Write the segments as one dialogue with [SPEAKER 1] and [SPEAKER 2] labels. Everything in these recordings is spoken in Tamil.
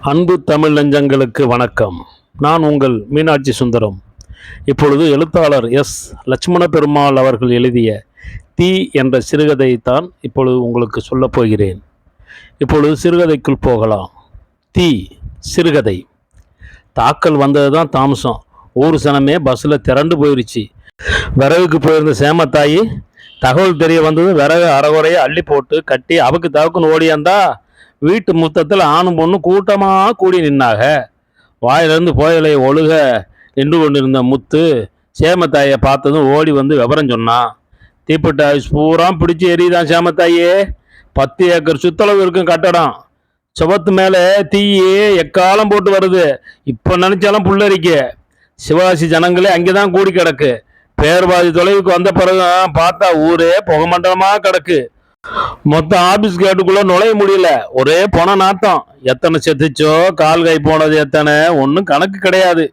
[SPEAKER 1] அன்பு தமிழ் நெஞ்சங்களுக்கு வணக்கம். நான் உங்கள் மீனாட்சி சுந்தரம். இப்பொழுது எழுத்தாளர் எஸ். லட்சுமண பெருமாள் அவர்கள் எழுதிய தீ என்ற சிறுகதையை தான் இப்பொழுது உங்களுக்கு சொல்லப் போகிறேன். இப்பொழுது சிறுகதைக்குள் போகலாம். தீ சிறுகதை. தாக்கல் வந்தது தான் தாமசம். ஊர் சனமே பஸ்ஸில் திரண்டு போயிருச்சு. விறகுக்கு போயிருந்த சேமத்தாயி தகவல் தெரிய வந்தது விறகு அறகுறையை அள்ளி போட்டு கட்டி அவக்கு தவக்குன்னு ஓடியாந்தா வீட்டு முத்தத்தில் ஆணும் பொண்ணும் கூட்டமாக கூடி நின்னாக. வாயிலிருந்து புயலை ஒழுக நின்று கொண்டிருந்த முத்து சேமத்தாயை பார்த்ததும் ஓடி வந்து விவரம் சொன்னான் தீப்பெட்ட ஆயுஸ் பூரா பிடிச்சி எரியுதான் சேமத்தாயே. பத்து ஏக்கர் சுத்தளவு இருக்கும் கட்டடம். சுவத்து மேலே தீயே எக்காலம் போட்டு வருது. இப்போ நினச்சாலும் புல்லரிக்க. சிவாசி ஜனங்களே அங்கே தான் கூடி கிடக்கு. பேர்பாதி தொலைவுக்கு வந்த பிறகு பார்த்தா ஊரே புகமண்டலமாக கிடக்கு. மொத்த ஆபீஸ் கேட்டுக்குள்ள நுழைய முடியல. ஒரே பொண நாத்தம். எத்தனை செத்துச்சோ கால் கை போனது எத்தனை ஒன்றும் கணக்கு கிடையாது.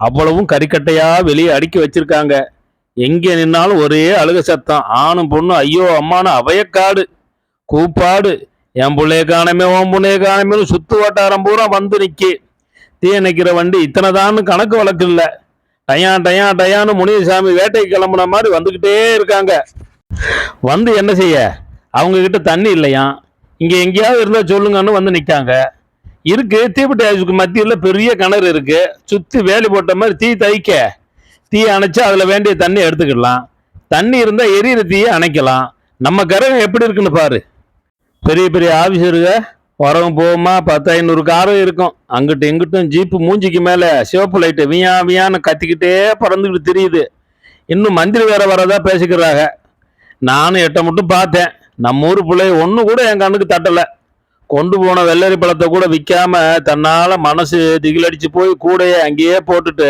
[SPEAKER 1] அவ்வளவும் கறிக்கட்டையா வெளியே அடுக்கி வச்சிருக்காங்க. எங்கே நின்னாலும் ஒரே அழுக சத்தம். ஆணும் பொண்ணும் ஐயோ அம்மானு அவையக்காடு. கூப்பாடு. என் பிள்ளைய காணமே உன் பிள்ளைய காணமே சுத்து வட்டாரம் பூரா வந்து நிற்கி தீ நிற்கிற வண்டி இத்தனை தான் கணக்கு வழக்கு இல்லை. டயா டயா டயான்னு முனியசாமி வேட்டைக்கு கிளம்புன மாதிரி வந்துக்கிட்டே இருக்காங்க. வந்து என்ன செய்ய? அவங்கக்கிட்ட தண்ணி இல்லையா? இங்கே எங்கேயாவது இருந்தால் சொல்லுங்கன்னு வந்து நிற்காங்க இருக்கு தீப்பெட்டி ஆய்வுக்கு மத்தியில் பெரிய கிணறு இருக்கு. சுற்றி வேலி போட்ட மாதிரி தீ தைக்க. தீ அணைச்சா அதில் வேண்டிய தண்ணி எடுத்துக்கிடலாம். தண்ணி இருந்தால் எரியிற தீயை அணைக்கலாம். நம்ம கரகம் எப்படி இருக்குன்னு பாரு. பெரிய பெரிய ஆஃபீஸருங்க வரவும் போகுமா? பத்து ஐநூறு காரும் இருக்கும். அங்கிட்டும் இங்கிட்டும் ஜீப்பு மூஞ்சிக்கு மேலே சிவப்பு லைட்டு வியா வியான்னு கத்திக்கிட்டே பறந்துக்கிட்டு தெரியுது. இன்னும் மந்திரி வேற வரதா பேசிக்கிறாங்க. நானும் எட்ட மட்டும் பார்த்தேன். நம்ம ஊர் பிள்ளை ஒன்று கூட என் கண்ணுக்கு தட்டலை. கொண்டு போன வெள்ளரி பழத்தை கூட விற்காம தன்னால் மனசு திகிலடிச்சு போய் கூடையே அங்கேயே போட்டுட்டு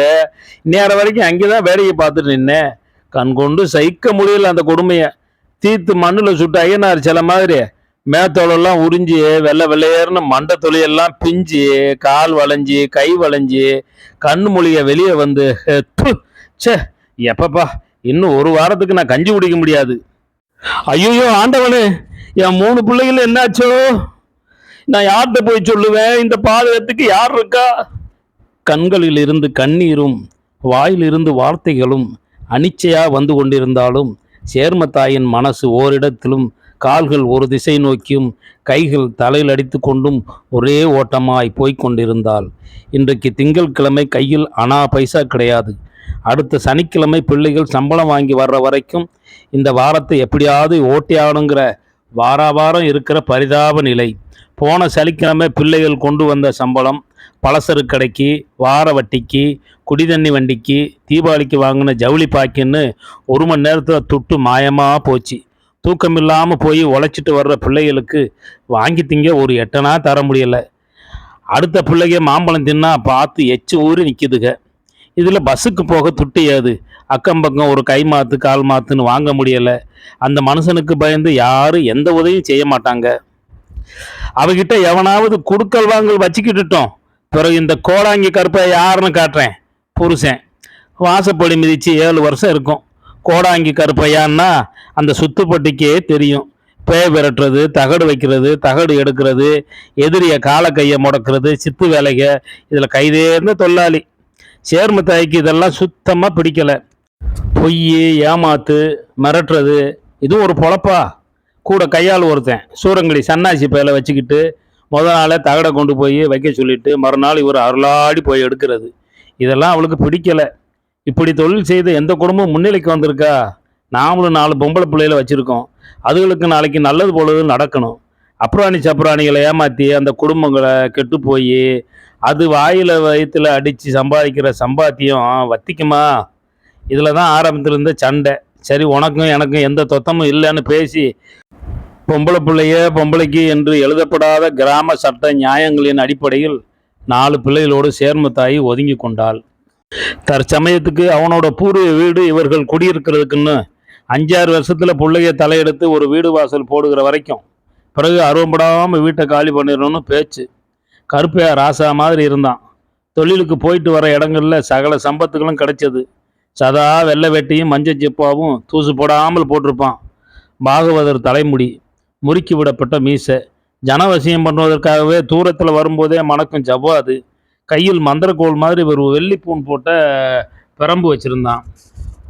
[SPEAKER 1] நேரம் வரைக்கும் அங்கே தான் வேடிக்கை பார்த்துட்டு நின்னேன். கண் கொண்டு சகிக்க முடியல அந்த கொடுமையை. தீர்த்து மண்ணில் சுட்டு ஐயனார் சில மாதிரி மேத்தோலெல்லாம் உறிஞ்சி வெள்ளை வெள்ளையர்னு மண்டை தொழிலெல்லாம் பிஞ்சு கால் வளைஞ்சி கை வளைஞ்சி கண் மொழிய வெளியே வந்து சே எப்பப்பா இன்னும் ஒரு வாரத்துக்கு நான் கஞ்சி குடிக்க முடியாது. ஐயோ ஆண்டவனே என் மூணு பிள்ளைகள் என்னாச்சோ? நான் யார்கிட்ட போய் சொல்லுவேன்? இந்த பாதகத்துக்கு யார் இருக்கா? கண்களில் இருந்து கண்ணீரும் வாயிலிருந்து வார்த்தைகளும் அனிச்சையாக வந்து கொண்டிருந்தாலும் சேர்மத்தாயின் மனசு ஓரிடத்திலும் கால்கள் ஒரு திசை நோக்கியும் கைகள் தலையில் அடித்து கொண்டும் ஒரே ஓட்டமாய் போய்க் கொண்டிருந்தாள் இன்றைக்கு திங்கட்கிழமை கையில் அனா பைசா கிடையாது. அடுத்த சனிக்கிழமை பிள்ளைகள் சம்பளம் வாங்கி வர்ற வரைக்கும் இந்த வாரத்தை எப்படியாவது ஓட்டியாகணுங்கிற வார வாரம் இருக்கிற பரிதாப நிலை. போன சனிக்கிழமை பிள்ளைகள் கொண்டு வந்த சம்பளம் பலசரு கடைக்கு வார வட்டிக்கு குடிதண்ணி வண்டிக்கு தீபாவளிக்கு வாங்கின ஜவுளி பாக்கின்னு ஒரு மணி நேரத்தில் துட்டு மாயமாக போச்சு. தூக்கம் இல்லாமல் போய் உழைச்சிட்டு வர்ற பிள்ளைகளுக்கு வாங்கி திங்க ஒரு எட்டனா தர முடியல. அடுத்த பிள்ளைங்க மாம்பழம் தின்னா பார்த்து எச்சு ஊறி நிற்கிதுங்க இதில் பஸ்ஸுக்கு போக துட்டியாது அக்கம் பக்கம் ஒரு கை மாற்று கால் மாற்றுன்னு வாங்க முடியலை. அந்த மனுஷனுக்கு பயந்து யாரும் எந்த உதவியும் செய்ய மாட்டாங்க. அவகிட்ட எவனாவது குடுக்கல் வாங்கல் வச்சுக்கிட்டுட்டோம். பிறகு இந்த கோடாங்கி கருப்பை யாருன்னு காட்டுறேன். புருஷன். வாசப்படி மிதித்து ஏழு வருஷம் இருக்கும். கோடாங்கி கருப்பையான்னா அந்த சுத்துப்பட்டிக்கே தெரியும். பேய் விரட்டுறது தகடு வைக்கிறது தகடு எடுக்கிறது எதிரிய கால கையை முடக்கிறது சித்து வேலைக இதில் கைதேர்ந்த தொல்லாளி சேர்மத்தாய்க்கு இதெல்லாம் சுத்தமாக பிடிக்கலை. பொய் ஏமாத்து மிரட்டுறது இது ஒரு பொழப்பா? கூட கையால் ஒருத்தன் சூரங்கடி சன்னாசி பேல வச்சுக்கிட்டு முத நாளே தகடை கொண்டு போய் வைக்க சொல்லிட்டு மறுநாள் இவர் அருளாடி போய் எடுக்கிறது. இதெல்லாம் அவளுக்கு பிடிக்கல. இப்படி தொழில் செய்து எந்த குடும்பம் முன்னிலைக்கு வந்திருக்கா? நாமளும் நாலு பொம்பளை பிள்ளைகளை வச்சுருக்கோம். அதுகளுக்கு நாளைக்கு நல்லது போலது நடக்கணும். அப்புறாணி சப்புராணிகளை ஏமாற்றி அந்த குடும்பங்களை கெட்டு போய் அது வாயில் வயிற்றுல அடித்து சம்பாதிக்கிற சம்பாத்தியம் வத்திக்குமா? இதில் தான் ஆரம்பத்தில் இருந்த சண்டை. சரி உனக்கும் எனக்கும் எந்த தொத்தமும் இல்லைன்னு பேசி பொம்பளை பிள்ளைய பொம்பளைக்கு என்று எழுதப்படாத கிராம சட்ட நியாயங்களின் அடிப்படையில் நாலு பிள்ளைகளோடு சேர்மத்தாயி ஒதுங்கி கொண்டாள். தற்சமயத்துக்கு அவனோட பூர்வ வீடு இவர்கள் குடியிருக்கிறதுக்குன்னு அஞ்சாறு வருஷத்தில் பிள்ளைய தலையெடுத்து ஒரு வீடு வாசல் போடுகிற வரைக்கும். பிறகு அருவப்படாமல் வீட்டை காலி பண்ணிடணும்னு பேச்சு. கருப்பையா ராசா மாதிரி இருந்தான். தொழிலுக்கு போயிட்டு வர இடங்களில் சகல சம்பத்துகளும் கிடைச்சது. சதா வெள்ளை வெட்டியும் மஞ்சள் செப்பாவும் தூசு போடாமல் போட்டிருப்பான். பாகவதர் தலைமுடி முறுக்கி விடப்பட்ட மீசை. ஜனவசியம் பண்ணுவதற்காகவே தூரத்தில் வரும்போதே மணக்கும் ஜவ்வாது. கையில் மந்திரக்கோள் மாதிரி ஒரு வெள்ளிப்பூன் போட்ட பிரம்பு வச்சுருந்தான்.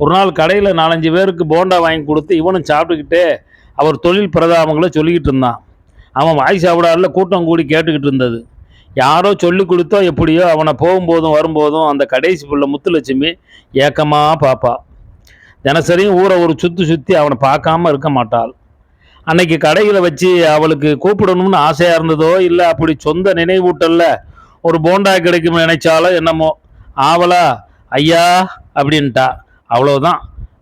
[SPEAKER 1] ஒரு நாள் கடையில் நாலஞ்சு பேருக்கு போண்டா வாங்கி கொடுத்து இவனும் சாப்பிட்டுக்கிட்டே அவர் தொழில் பிரதாபங்களை சொல்லிக்கிட்டு இருந்தான். அவன் வாய் சாப்பிடாதுல கூட்டம் கூடி கேட்டுக்கிட்டு இருந்தது. யாரோ சொல்லி கொடுத்தோ எப்படியோ அவனை போகும்போதும் வரும்போதும் அந்த கடைசி பிள்ளை முத்துலட்சுமி ஏக்கமாக பார்ப்பா தினசரியும் ஊரை ஒரு சுற்றி சுற்றி அவனை பார்க்காம இருக்க மாட்டாள். அன்னைக்கு கடையில் வச்சு அவளுக்கு கூப்பிடணும்னு ஆசையாக இருந்ததோ இல்லை அப்படி சொந்த நினைவூட்டல்ல ஒரு போண்டா கிடைக்கும் நினைச்சாலோ என்னமோ ஆவலா ஐயா அப்படின்ட்டா. அவ்வளோதான்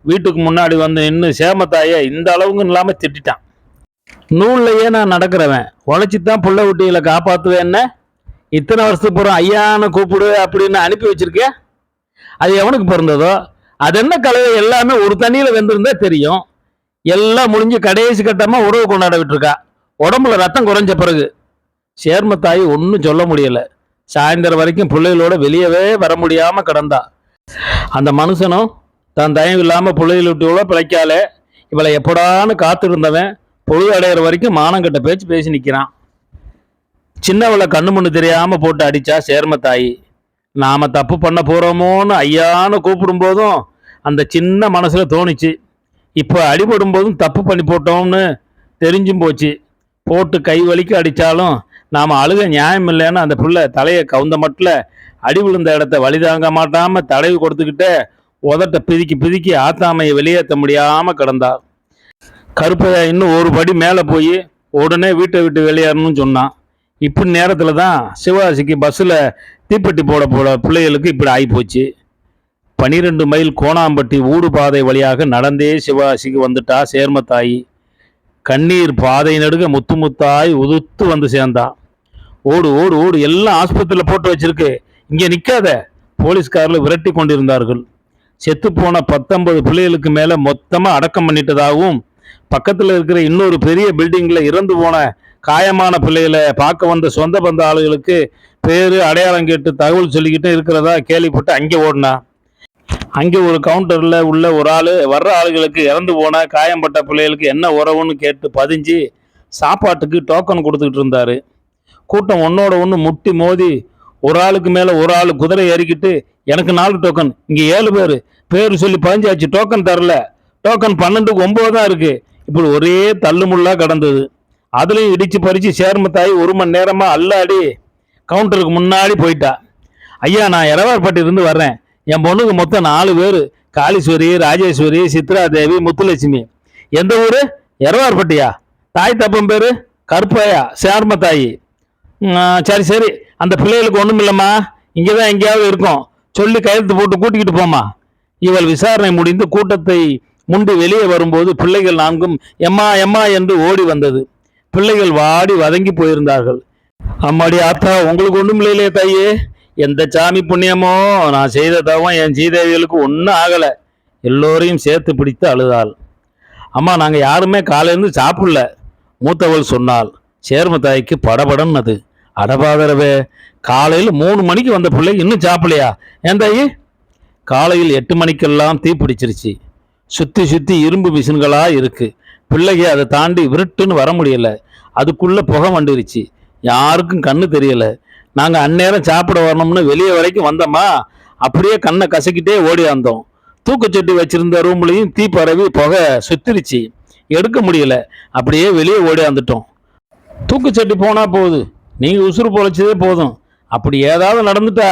[SPEAKER 1] வீட்டுக்கு முன்னாடி வந்து நின்று சேமத்தாய இந்த அளவுக்கு இல்லாமல் திட்டிட்டான். நூல்லையே நான் நடக்கிறவன். உழைச்சி தான் புள்ள குட்டிகளை காப்பாற்றுவேன்னு இத்தனை வருஷத்துக்கு போகிறோம் ஐயான்னு கூப்பிடு அப்படின்னு அனுப்பி வச்சிருக்கேன் அது எவனுக்கு பிறந்ததோ அது என்ன கலவை? எல்லாமே ஒரு தண்ணியில் வெந்திருந்தா தெரியும். எல்லாம் முடிஞ்சு கடைசி கட்டமாக உறவு கொண்டாட விட்டுருக்கா. உடம்புல ரத்தம் குறைஞ்ச பிறகு. சேர்மத்தாயி ஒன்றும் சொல்ல முடியலை. சாயந்தரம் வரைக்கும் பிள்ளைகளோட வெளியவே வர முடியாமல் கிடந்தா. அந்த மனுஷனும் தன் தயவு இல்லாமல் பிள்ளைகள் விட்டு பிழைக்காலே இவளை எப்படான்னு காத்திருந்தவன் பொழுது அடையிற வரைக்கும் மானங்கிட்ட பேச்சு பேசி நிற்கிறான் சின்னவளை கண்ணு முன்னு தெரியாமல் போட்டு அடிச்சா சேர்மத்தாயி நாம தப்பு பண்ண போகிறோமோன்னு ஐயான்னு கூப்பிடும் போதும் அந்த சின்ன மனசில் தோணுச்சு. இப்போ அடிபடும் போதும் தப்பு பண்ணி போட்டோம்னு தெரிஞ்சும் போச்சு. போட்டு கை வலிக்கு அடித்தாலும் நாம் அழுக நியாயம் இல்லைன்னு அந்த பிள்ளை தலையை கவுந்த மட்டில் அடி விழுந்த இடத்த வழி தாங்க மாட்டாமல் தடவி கொடுத்துக்கிட்டே உதட்ட பிதுக்கி பிதுக்கி ஆத்தாமையை வெளியேற்ற முடியாமல் கிடந்தார். கருப்பையா இன்னும் ஒரு படி மேலே போய் உடனே வீட்டை விட்டு வெளியேறணும்னு சொன்னான். இப்படி நேரத்தில் தான் சிவகாசிக்கு பஸ்ஸில் தீப்பெட்டி போட போட பிள்ளைகளுக்கு இப்படி ஆகிப்போச்சு பனிரெண்டு மைல் கோணாம்பட்டி ஊடு பாதை வழியாக நடந்தே சிவகாசிக்கு வந்துட்டா சேர்மத்தாயி. கண்ணீர் பாதை நடுக முத்து முத்தாய் உதுத்து வந்து சேர்ந்தான் ஓடு ஓடு ஓடு எல்லாம் ஆஸ்பத்திரியில் போட்டு வச்சிருக்கு. இங்கே நிற்காத போலீஸ்காரில் விரட்டி கொண்டிருந்தார்கள். செத்துப்போன பத்தொன்பது பிள்ளைகளுக்கு மேலே மொத்தமாக அடக்கம் பண்ணிட்டதாகவும் பக்கத்தில் இருக்கிற இன்னொரு பெரிய பில்டிங்கில் இறந்து போன காயமான பிள்ளைகளை பார்க்க வந்த சொந்த பந்த ஆளுகளுக்கு பேர் அடையாளம் கேட்டு தகவல் சொல்லிக்கிட்டு இருக்கிறதா கேள்விப்பட்டு அங்கே ஓடினா. அங்கே ஒரு கவுண்டரில் உள்ள ஒரு ஆள் வர்ற ஆளுகளுக்கு இறந்து போன காயம்பட்ட பிள்ளைகளுக்கு என்ன உறவுன்னு கேட்டு பதிஞ்சு சாப்பாட்டுக்கு டோக்கன் கொடுத்துக்கிட்டு இருந்தார். கூட்டம் ஒன்னோட ஒன்று முட்டி மோதி ஒரு ஆளுக்கு மேலே ஒரு ஆள் குதிரை ஏறிக்கிட்டு எனக்கு நாலு டோக்கன் இங்கே ஏழு பேர். பேர் சொல்லி பதிஞ்சாச்சு. டோக்கன் தரல. டோக்கன் பன்னெண்டுக்கு ஒம்பது தான் இருக்குது இப்படி ஒரே தள்ளுமுள்ளாக கடந்தது. அதுலேயும் இடிச்சு பறித்து சேர்மத்தாயி ஒரு மணி நேரமாக அல்லாடி கவுண்டருக்கு முன்னாடி போயிட்டா. ஐயா நான் இருந்து வர்றேன். என் பொண்ணுக்கு மொத்தம் நாலு பேர். காளீஸ்வரி ராஜேஸ்வரி சித்ரா தேவி முத்துலட்சுமி. எந்த ஊர்? இரவார்பட்டியா தாய் தப்பம் பேர்? கருப்பையா? சேர்ம தாயி சரி சரி. அந்த பிள்ளைகளுக்கு ஒன்றும் இல்லைம்மா இங்கே தான் எங்கேயாவது இருக்கும். சொல்லி கையெழுத்து போட்டு கூட்டிக்கிட்டு போம்மா. இவள் விசாரணை முடிந்து கூட்டத்தை முண்டு வெளியே வரும்போது பிள்ளைகள் நான்கும் எம்மா எம்மா என்று ஓடி வந்தது. பிள்ளைகள் வாடி வதங்கி போயிருந்தார்கள். அம்மாடி ஆத்தா உங்களுக்கு ஒன்றும் இல்லையிலே தாயே. எந்த சாமி புண்ணியமோ? நான் செய்த தவம் என் சீதேவிகளுக்கு ஒன்றும் ஆகலை. எல்லோரையும் சேர்த்து பிடித்து அழுதாள். அம்மா நாங்கள் யாருமே காலையிலேருந்து சாப்பிடல. மூத்தவள் சொன்னாள் சேர்ம சேர்மத்தாய்க்கு படபடன்னது. அடபாதரவே காலையில் மூணு மணிக்கு வந்த பிள்ளை இன்னும் சாப்பிடலையா? ஏந்தாயி? காலையில் எட்டு மணிக்கெல்லாம் தீ பிடிச்சிருச்சு. சுற்றி சுற்றி இரும்பு மிஷின்களாக இருக்குது பிள்ளைங்க அதை தாண்டி விருட்டுன்னு வர முடியல. அதுக்குள்ளே புகை வந்துருச்சு யாருக்கும் கண்ணு தெரியல. நாங்கள் அந்நேரம் சாப்பிட வரணும்னு வெளியே வரைக்கும் வந்தோமா? அப்படியே கண்ணை கசக்கிட்டே ஓடி வந்தோம். தூக்குச்சட்டி வச்சிருந்த ரூம்லையும் தீ பரவி புகை சுத்திருச்சு. எடுக்க முடியல. அப்படியே வெளியே ஓடி வந்துட்டோம். தூக்குச்சட்டி போனால் போகுது. நீங்கள் உசுறு பொழைச்சதே போதும். அப்படி ஏதாவது நடந்துட்டா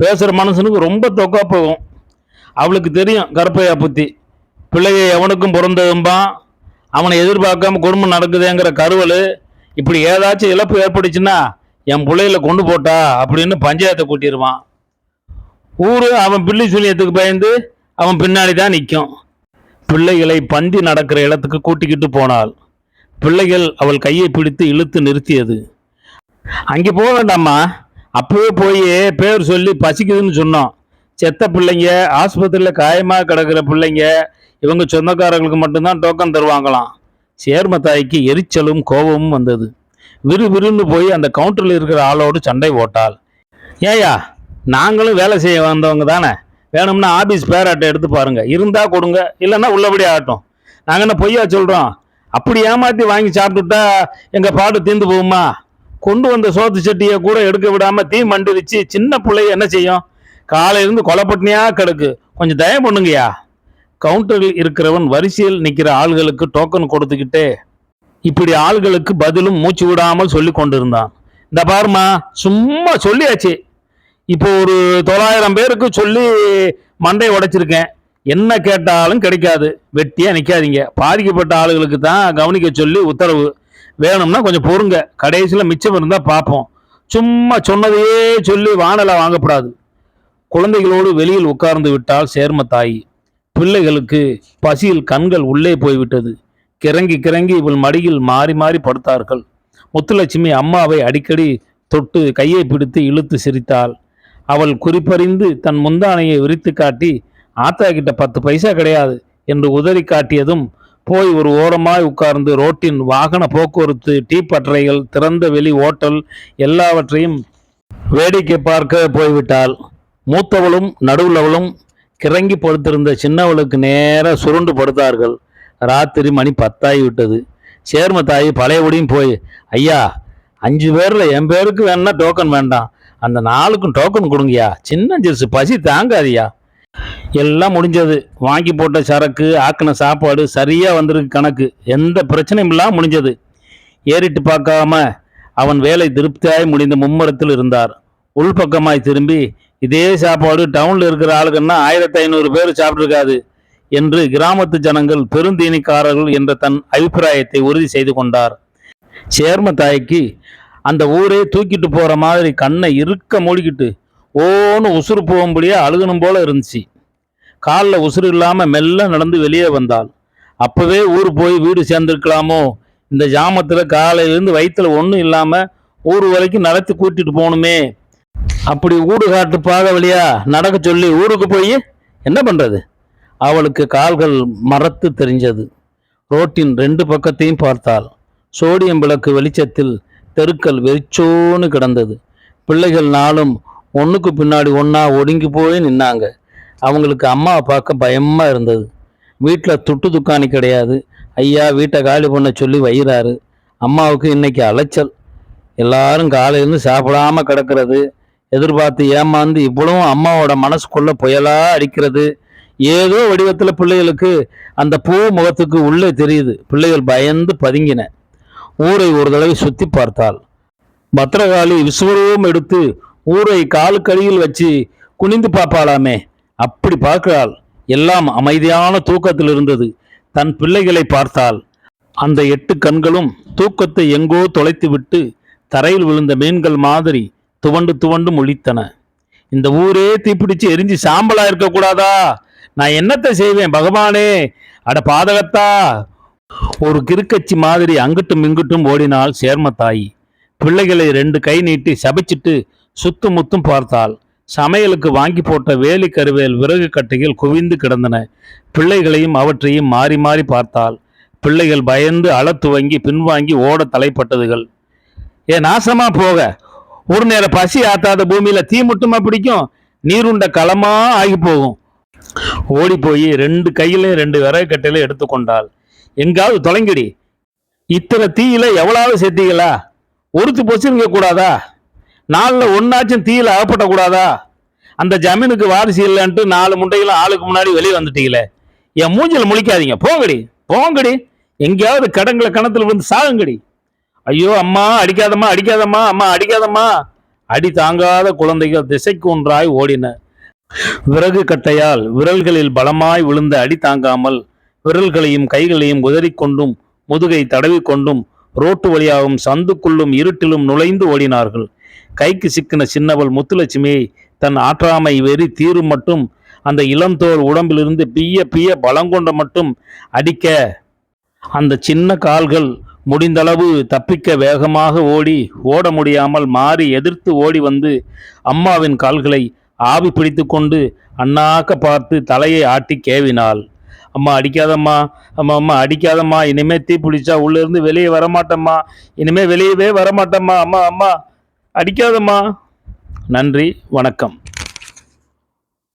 [SPEAKER 1] பேசுகிற மனுஷனுக்கு ரொம்ப தொக்கா போகும். அவளுக்கு தெரியும் கருப்பையா புத்தி. பிள்ளைய எவனுக்கும் பிறந்ததும்பான் அவனை எதிர்பார்க்காம குடும்பம் நடக்குதுங்கிற கருவல். இப்படி ஏதாச்சும் இழப்பு ஏற்பட்டுச்சுன்னா என் பிள்ளையில கொண்டு போட்டா அப்படின்னு பஞ்சாயத்தை கூட்டிடுவான் ஊர் அவன் பிள்ளை சூனியத்துக்கு பயந்து அவன் பின்னாடி தான் நிற்கும் பிள்ளைகளை பந்தி நடக்கிற இடத்துக்கு கூட்டிக்கிட்டு போனாள். பிள்ளைகள் அவள் கையை பிடித்து இழுத்து நிறுத்தியது. அங்கே போக வேண்டாம்மா. அப்பவே போய் பேர் சொல்லி பசிக்குதுன்னு சொன்னோம். செத்த பிள்ளைங்க ஆஸ்பத்திரியில் காயமாக கிடக்கிற பிள்ளைங்க இவங்க சொந்தக்காரங்களுக்கு மட்டும்தான் டோக்கன் தருவாங்களாம். சேர்மத்தாய்க்கு எரிச்சலும் கோபமும் வந்தது. விறுவிறுன்னு போய் அந்த கவுண்டரில் இருக்கிற ஆளோடு சண்டை போட்டாள். ஏயா நாங்களும் வேலை செய்ய வந்தவங்க தானே? வேணும்னா ஆபீஸ் பேராட்டை எடுத்து பாருங்க. இருந்தா கொடுங்க இல்லைன்னா உள்ளபடி ஆகட்டும். நாங்கள் என்ன பொய்யா சொல்கிறோம் அப்படி ஏமாற்றி வாங்கி சாப்பிட்டுட்டா எங்கள் பாடு தீர்ந்து போகுமா? கொண்டு வந்த சோத்து சட்டியை கூட எடுக்க விடாமல் தீ மண்டிருச்சு. சின்ன பிள்ளைய என்ன செய்யும்? காலையிலேருந்து கொலைப்பட்டினியாக கிடக்கு. கொஞ்சம் தயம் பண்ணுங்கய்யா. கவுண்டரில் இருக்கிறவன் வரிசையில் நிற்கிற ஆள்களுக்கு டோக்கன் கொடுத்துக்கிட்டே இப்படி ஆள்களுக்கு பதிலும் மூச்சு விடாமல் சொல்லி கொண்டிருந்தான். இந்த பாருமா சும்மா சொல்லியாச்சு. இப்போ ஒரு தொள்ளாயிரம் பேருக்கு சொல்லி மண்டையை உடைச்சிருக்கேன். என்ன கேட்டாலும் கிடைக்காது. வெட்டியாக நிற்காதீங்க பாதிக்கப்பட்ட ஆளுகளுக்கு தான் கவனிக்க சொல்லி உத்தரவு. வேணும்னா கொஞ்சம் பொறுங்க. கடைசியில் மிச்சம் இருந்தால் பார்ப்போம். சும்மா சொன்னதையே சொல்லி வானலை வாங்கப்படாது குழந்தைகளோடு வெளியில் உட்கார்ந்து விட்டால் சேர்ம தாய். பிள்ளைகளுக்கு பசியில் கண்கள் உள்ளே போய்விட்டது. கிறங்கி கிறங்கி இவள் மடியில் மாறி மாறி படுத்தார்கள். முத்துலட்சுமி அம்மாவை அடிக்கடி தொட்டு கையை பிடித்து இழுத்து சிரித்தாள். அவள் குறிப்பறிந்து தன் முந்தானையை விரித்து காட்டி ஆத்தா கிட்ட பத்து பைசா கிடையாது என்று உதறி காட்டியதும் போய் ஒரு ஓரமாய் உட்கார்ந்து ரோட்டின் வாகன போக்குவரத்து டீ பட்டறைகள் திறந்த வெளி ஓட்டல் எல்லாவற்றையும் வேடிக்கை பார்க்க போய்விட்டாள். மூத்தவளும் நடுவுலவளும் கிறங்கி படுத்திருந்த சின்னவளுக்கு நேர சுருண்டு படுத்தார்கள். ராத்திரி மணி பத்தாகி விட்டது சேர்ம தாய் பழையபடியும் போய் ஐயா அஞ்சு பேரில் என் பேருக்கு வேணா டோக்கன் வேண்டாம். அந்த நாளுக்கும் டோக்கன் கொடுங்கய்யா. சின்ன சிறுசு பசி தாங்காதியா எல்லாம் முடிஞ்சது. வாங்கி போட்ட சரக்கு ஆக்கின சாப்பாடு சரியாக வந்திருக்கு கணக்கு. எந்த பிரச்சனையும் இல்லாமல் முடிஞ்சது. ஏறிட்டு பார்க்காம அவன் வேலை திருப்தியாய் முடிந்த மும்மரத்தில் இருந்தார். உள்பக்கமாய் திரும்பி இதே சாப்பாடு டவுனில் இருக்கிற ஆளுங்கன்னா ஆயிரத்தி ஐநூறு பேர் சாப்பிட்ருக்காது என்று கிராமத்து ஜனங்கள் பெருந்தீனிக்காரர்கள் என்ற தன் அபிப்பிராயத்தை உறுதி செய்து கொண்டார். சேர்ம தாய்க்கு அந்த ஊரே தூக்கிட்டு போகிற மாதிரி கண்ணை இறுக்க மூடிக்கிட்டு ஓன்னு உசுறு போகும்படியே அழுகணும் போல இருந்துச்சு. காலில் உசுறு இல்லாமல் மெல்ல நடந்து வெளியே வந்தாள். அப்போவே ஊர் போய் வீடு சேர்ந்துருக்கலாமோ? இந்த ஜாமத்தில் காலையிலேருந்து வயிற்றில் ஒன்றும் இல்லாமல் ஊர் வரைக்கும் நடத்தி கூட்டிகிட்டு போகணுமே. அப்படி ஊடு காட்டு வழியா நடக்க சொல்லி ஊருக்கு போய் என்ன பண்ணுறது அவளுக்கு கால்கள் மரத்து தெரிஞ்சது. ரோட்டின் ரெண்டு பக்கத்தையும் பார்த்தாள். சோடியம் விளக்கு வெளிச்சத்தில் தெருக்கள் வெறிச்சோன்னு கிடந்தது. பிள்ளைகள் நாளும் ஒன்றுக்கு பின்னாடி ஒன்றா ஒடுங்கி போய் நின்னாங்க. அவங்களுக்கு அம்மாவை பார்க்க பயமாக இருந்தது. வீட்டில் துட்டு துக்காணி கிடையாது. ஐயா வீட்டை காலி பண்ண சொல்லி வைகிறாரு அம்மாவுக்கு இன்னைக்கு அலைச்சல். எல்லாரும் காலையிலேருந்து சாப்பிடாம கிடக்கிறது. எதிர்பார்த்து ஏமாந்து இவ்வளவும் அம்மாவோட மனசுக்குள்ளே புயலாக அடிக்கிறது. ஏதோ வடிவத்தில் பிள்ளைகளுக்கு அந்த பூ முகத்துக்கு உள்ளே தெரியுது. பிள்ளைகள் பயந்து பதுங்கின. ஊரை ஒரு தடவை சுற்றி பார்த்தாள். பத்திரகாளி விஸ்வரூபம் எடுத்து ஊரை காலுக்கடியில் வச்சு குனிந்து பார்ப்பாளாமே. அப்படி பார்க்கிறாள். எல்லாம் அமைதியான தூக்கத்தில் இருந்தது. தன் பிள்ளைகளை பார்த்தாள். அந்த எட்டு கண்களும் தூக்கத்தை எங்கோ தொலைத்து விட்டு தரையில் விழுந்த மீன்கள் மாதிரி துவண்டு துவண்டு முழித்தன. இந்த ஊரே தீப்பிடிச்சு எரிஞ்சு சாம்பலா இருக்க கூடாதா நான் என்னத்தை செய்வேன் பகவானே? அட பாதகத்தா. ஒரு கிறுக்கச்சி மாதிரி அங்கிட்டும் இங்கிட்டும் ஓடினால் சேர்மத்தாயி. பிள்ளைகளை ரெண்டு கை நீட்டி சபிச்சிட்டு சுத்தும் முத்தும் பார்த்தாள் சமையலுக்கு வாங்கி போட்ட வேலி கருவேல் விறகு கட்டைகள் குவிந்து கிடந்தன. பிள்ளைகளையும் அவற்றையும் மாறி மாறி பார்த்தாள் பிள்ளைகள் பயந்து அளத்துவங்கி பின்வாங்கி ஓட தலைப்பட்டதுகள். ஏ நாசமா போக. ஒரு நேர பசி ஆத்தாத பூமியில தீ மட்டுமா பிடிக்கும்? நீருண்ட களமா ஆகி போகும். ஓடி போய் ரெண்டு கையில ரெண்டு விறகு கட்டையில எடுத்துக்கொண்டாள் எங்காவது தொலைங்கடி. இத்தனை தீயில எவ்வளவு சேர்த்தீங்களா ஒருத்து பொசிருங்க கூடாதா? நாளில் ஒன்றாச்சும் தீயில் அகப்பட்டக்கூடாதா அந்த ஜமீனுக்கு வாரிசு இல்லைன்ட்டு நாலு முட்டைகளும் ஆளுக்கு முன்னாடி வெளியே வந்துட்டீங்களே. என் மூஞ்சில் முழிக்காதீங்க. போங்கடி போங்கடி. எங்கேயாவது கடங்களை கணத்தில் விழுந்து சாகுங்கடி. ஐயோ அம்மா அடிக்காதம்மா அடிக்காதம்மா அம்மா அடிக்காதம்மா. அடி தாங்காத குழந்தைகள் திசைக்கு ஒன்றாய் ஓடின. விறகு கட்டையால் விரல்களில் பலமாய் விழுந்த அடி தாங்காமல் விரல்களையும் கைகளையும் உதறிக்கொண்டும் முதுகை தடவிக்கொண்டும் ரோட்டு வழியாகவும் சந்துக்குள்ளும் இருட்டிலும் நுழைந்து ஓடினார்கள். கைக்கு சிக்கின சின்னவள் முத்துலட்சுமியை தன் ஆற்றாமை வெறி தீரும் மட்டும் அந்த இளந்தோல் உடம்பிலிருந்து பிய பிய பலங்கொண்ட மட்டும் அடிக்க அந்த சின்ன கால்கள் முடிந்தளவு தப்பிக்க வேகமாக ஓடி ஓட முடியாமல் மாறி எதிர்த்து ஓடி வந்து அம்மாவின் கால்களை ஆவி பிடித்து கொண்டு அண்ணாக்க பார்த்து தலையை ஆட்டி கேவினாள். அம்மா அடிக்காதம்மா அம்மா அம்மா அடிக்காதம்மா இனிமே தீ பிடிச்சா உள்ளேருந்து வெளியே வரமாட்டம்மா இனிமே வெளியவே வரமாட்டம்மா அம்மா அம்மா அடிக்காதம்மா. நன்றி வணக்கம்.